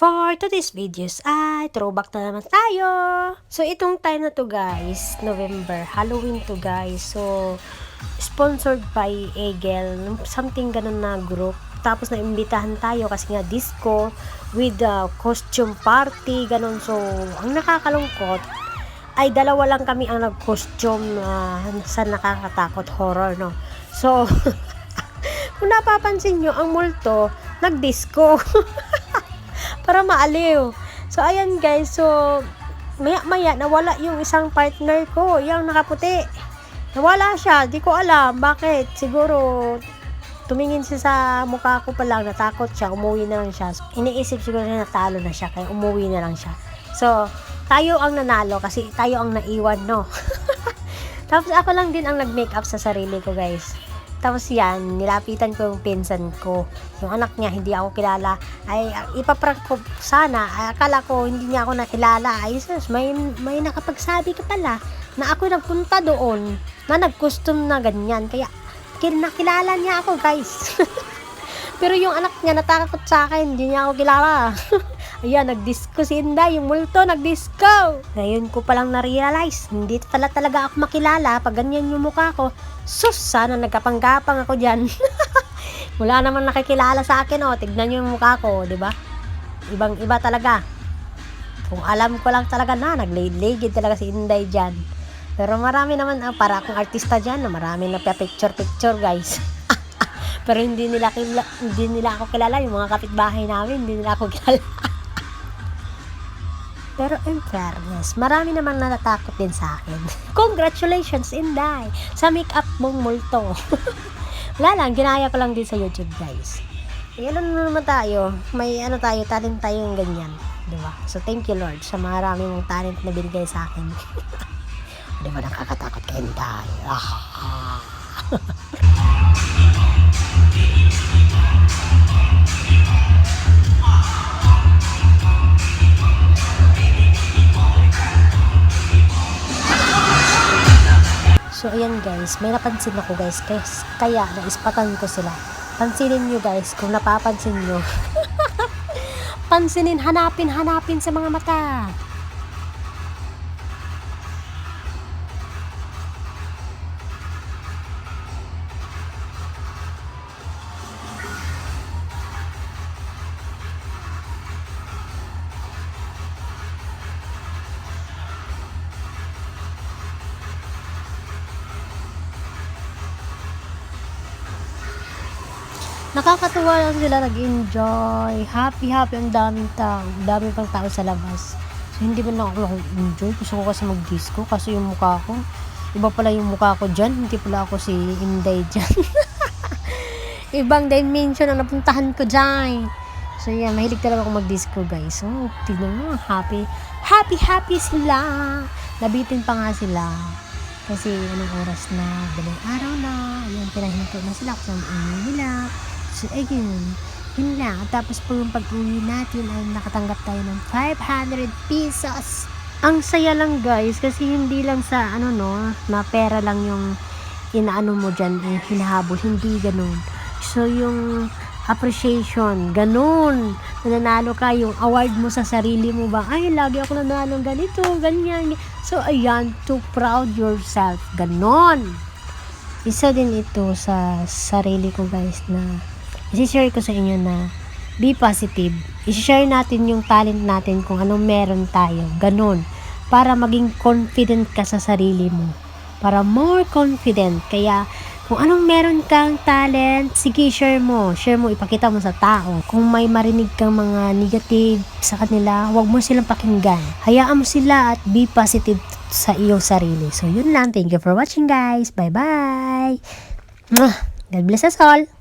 For today's videos ay throwback na naman tayo. So itong time na to guys, November, Halloween to guys. So sponsored by Egel, something ganun na group. Tapos naimbitahan tayo kasi nga disco with the costume party, ganun. So ang nakakalungkot ay dalawa lang kami ang nag-costume na sa nakakatakot horror, no? So, kung napapansin nyo, ang multo, nag-disco. para maaliw. So, ayan guys. So, maya-maya, nawala yung isang partner ko. Yung nakaputi. Nawala siya. Di ko alam. Bakit? Siguro, tumingin siya sa mukha ko pa lang. Natakot siya. Umuwi na lang siya. So, iniisip siguro na natalo na siya. Kaya umuwi na lang siya. So, tayo ang nanalo kasi tayo ang naiwan, no? Tapos ako lang din ang nag-makeup sa sarili ko, guys. Tapos yan, nilapitan ko yung pinsan ko. Yung anak niya, hindi ako kilala. Ay, ipaprank ko sana. Ay, akala ko, hindi niya ako nakilala. Ay, sus, may, may nakapagsabi ka pala na ako nagpunta doon na nag-custom na ganyan. Kaya, nakilala niya ako, guys. Pero yung anak niya natakot sa akin, hindi niya ako kilala. Ayan, nag-disco si Inday, yung multo, nag-disco. Ngayon ko palang na-realize, hindi pala talaga ako makilala pag ganyan yung mukha ko. Sus, sana nagkapanggapang ako dyan. Wala naman nakikilala sa akin, oh. Tignan nyo yung mukha ko, di ba? Ibang iba talaga. Kung alam ko lang talaga na, nagligid talaga si Inday dyan. Pero marami naman, ah, para akong artista dyan, na marami na picture-picture, guys. Pero hindi nila, hindi nila ako kilala, yung mga kapitbahay namin, hindi nila ako kilala. Pero in fairness, marami namang natatakot din sa akin. Congratulations, Inday! Sa make-up mong multo. Wala lang, ginaya ko lang din sa YouTube, guys. Eh, ano na naman tayo? May ano tayo, talent tayo yung ganyan. Ba? So, thank you, Lord, sa marami mong talent na binigay sa akin. Di ba nakakatakot ka, Inday? Ah. So, ayan guys, may napansin ako guys, kaya, kaya naispatan ko sila. Pansinin nyo guys, kung napapansin nyo. Pansinin, hanapin, hanapin sa mga mata. Nakakatuwa lang sila nag-enjoy. Happy, happy ang daming tao. Dami pang tao sa labas. So, hindi ba na ako enjoy Gusto ko kasi mag-disco kasi yung mukha ko. Iba pala yung mukha ko dyan. Hindi pala ako si Inday dyan. Ibang dimension ang napuntahan ko dyan. So, yeah, mahilig talaga ako mag-disco, guys. So, tignan mo, happy. Happy, happy sila. Nabitin pa nga sila. Kasi, anong oras na, daling araw na. Ayan, pinahinto na sila kung saan nila. So, ayun. Yun lang. Tapos po yung pag-uwi natin ay nakatanggap tayo ng 500 pesos. Ang saya lang guys kasi hindi lang sa ano no, na pera lang yung inaano mo dyan, yung hinahabol. Hindi ganun. So, yung appreciation, ganun. Nananalo ka, yung award mo sa sarili mo ba, ay, lagi ako nanalo ganito, ganyan. So, ayan, to proud yourself. Ganon. Isa din ito sa sarili ko guys na isi-share ko sa inyo na be positive. I-share natin yung talent natin kung anong meron tayo. Ganun. Para maging confident ka sa sarili mo. Para more confident. Kaya, kung anong meron kang talent, sige, share mo. Share mo, ipakita mo sa tao. Kung may marinig kang mga negative sa kanila, huwag mo silang pakinggan. Hayaan mo sila at be positive sa iyong sarili. So, yun lang. Thank you for watching, guys. Bye-bye. God bless us all.